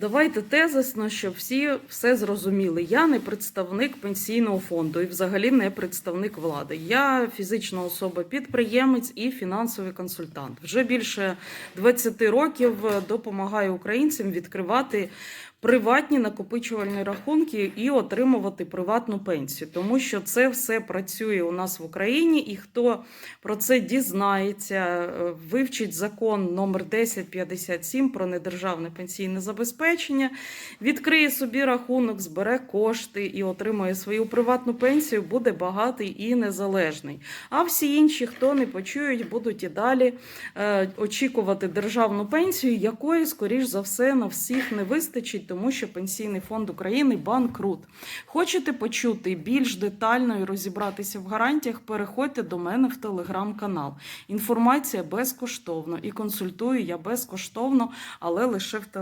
Давайте тезисно, щоб всі все зрозуміли. Я не представник пенсійного фонду і взагалі не представник влади. Я фізична особа, підприємець і фінансовий консультант. Вже більше 20 років допомагаю українцям відкривати приватні накопичувальні рахунки і отримувати приватну пенсію, тому що це все працює у нас в Україні, і хто про це дізнається, е, вивчить закон номер 1057 про недержавне пенсійне забезпечення, відкриє собі рахунок, збере кошти і отримує свою приватну пенсію, буде багатий і незалежний. А всі інші, хто не почують, будуть і далі е, очікувати державну пенсію, якої, скоріш за все, на всіх не вистачить, тому що Пенсійний фонд України банкрут. Хочете почути більш детально і розібратися в гарантіях? Переходьте до мене в телеграм-канал. Інформація безкоштовна і консультую я безкоштовно, але лише в телеграм.